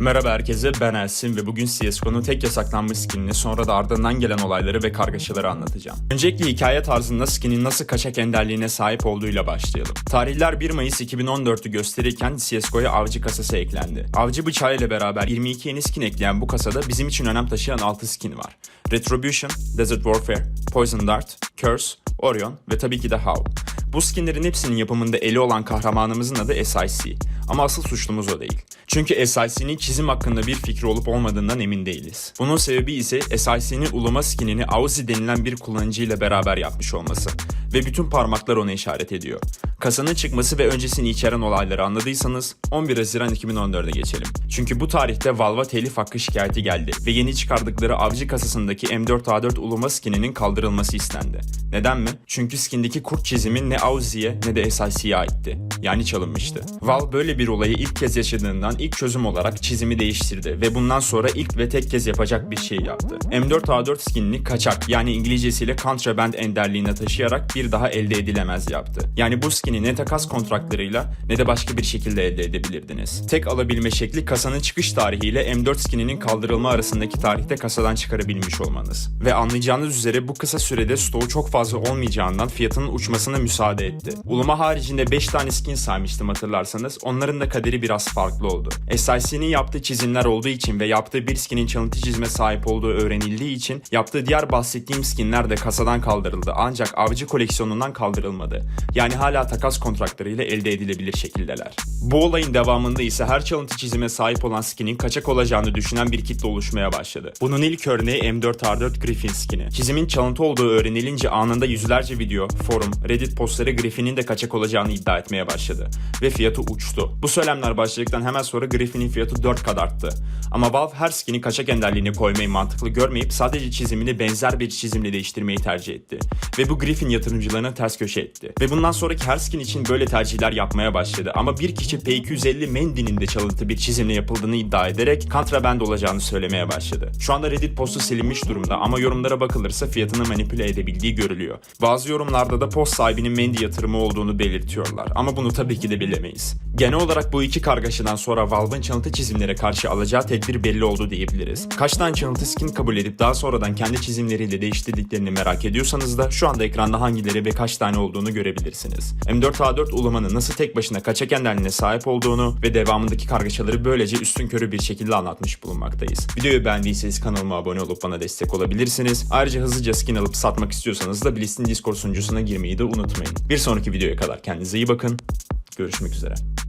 Merhaba herkese ben Ersin ve bugün CSGO'nun tek yasaklanmış skinini sonra da ardından gelen olayları ve kargaşaları anlatacağım. Öncelikle hikaye tarzında skinin nasıl kaçak enderliğine sahip olduğuyla başlayalım. Tarihler 1 Mayıs 2014'ü gösterirken CSGO'ya avcı kasası eklendi. Avcı bıçağı ile beraber 22 yeni skin ekleyen bu kasada bizim için önem taşıyan 6 skin var. Retribution, Desert Warfare, Poison Dart, Curse, Orion ve tabii ki de Howl. Bu skinlerin hepsinin yapımında eli olan kahramanımızın adı SIC. Ama asıl suçlumuz o değil. Çünkü SIC'nin çizim hakkında bir fikri olup olmadığından emin değiliz. Bunun sebebi ise SIC'nin uluma skinini Auzi denilen bir kullanıcıyla beraber yapmış olması. Ve bütün parmaklar ona işaret ediyor. Kasanın çıkması ve öncesini içeren olayları anladıysanız 11 Haziran 2014'e geçelim. Çünkü bu tarihte Valve'a telif hakkı şikayeti geldi ve yeni çıkardıkları avcı kasasındaki M4A4 uluma skininin kaldırılması istendi. Neden mi? Çünkü skindeki kurt çizimi ne Auzi'ye ne de SIC'ye aitti. Yani çalınmıştı. Valve böyle bir olayı ilk kez yaşadığından ilk çözüm olarak çizimi değiştirdi ve bundan sonra ilk ve tek kez yapacak bir şey yaptı. M4A4 skinini kaçak yani İngilizcesiyle contraband enderliğine taşıyarak bir daha elde edilemez yaptı. Yani bu skini ne takas kontratlarıyla ne de başka bir şekilde elde edebilirdiniz. Tek alabilme şekli kasanın çıkış tarihiyle M4 skininin kaldırılma arasındaki tarihte kasadan çıkarabilmiş olmanız. Ve anlayacağınız üzere bu kısa sürede stoğu çok fazla olmayacağından fiyatının uçmasına müsaade etti. Uluma haricinde 5 tane skin saymıştım hatırlarsanız. Onların da kaderi biraz farklı oldu. SIC'nin yaptığı çizimler olduğu için ve yaptığı bir skinin çalıntı çizime sahip olduğu öğrenildiği için yaptığı diğer bahsettiğim skinler de kasadan kaldırıldı. Ancak avcı koleksiyonundan kaldırılmadı. Yani hala takas kontratlarıyla elde edilebilir şekildeler. Bu olayın devamında ise her çalıntı çizime sahip olan skinin kaçak olacağını düşünen bir kitle oluşmaya başladı. Bunun ilk örneği M4R4 Griffin skini. Çizimin çalıntı olduğu öğrenilince anında yüzlerce video, forum, Reddit postları Griffin'in de kaçak olacağını iddia etmeye başladı. Ve fiyatı uçtu. Bu söylemler başladıktan hemen sonra Griffin'in fiyatı 4 kat arttı. Ama Valve her skini kaçak enderliğine koymayı mantıklı görmeyip sadece çizimini benzer bir çizimle değiştirmeyi tercih etti. Ve bu Griffin yatırımcılarına ters köşe etti. Ve bundan sonraki her skin için böyle tercihler yapmaya başladı. Ama bir kişi P250 Mendy'nin de çalıntı bir çizimle yapıldığını iddia ederek kontraband olacağını söylemeye başladı. Şu anda Reddit postu silinmiş durumda ama yorumlara bakılırsa fiyatını manipüle edebildiği görülüyor. Bazı yorumlarda da post sahibinin Mendy yatırımı olduğunu belirtiyorlar ama bunu tabii ki de bilemeyiz. Genel olarak bu iki kargaşadan sonra Valve'ın çalıntı çizimlere karşı alacağı tedbir belli oldu diyebiliriz. Kaç tane çalıntı skin kabul edip daha sonradan kendi çizimleriyle değiştirdiklerini merak ediyorsanız da şu anda ekranda hangileri ve kaç tane olduğunu görebilirsiniz. M4A4 ulumanın nasıl tek başına kaçak enderliğine sahip olduğunu ve devamındaki kargaşaları böylece üstün körü bir şekilde anlatmış bulunmaktayız. Videoyu beğendiyseniz kanalıma abone olup bana destek olabilirsiniz. Ayrıca hızlıca skin alıp satmak istiyorsanız da Bliss'in Discord sunucusuna girmeyi de unutmayın. Bir sonraki videoya kadar kendinize iyi bakın. Görüşmek üzere.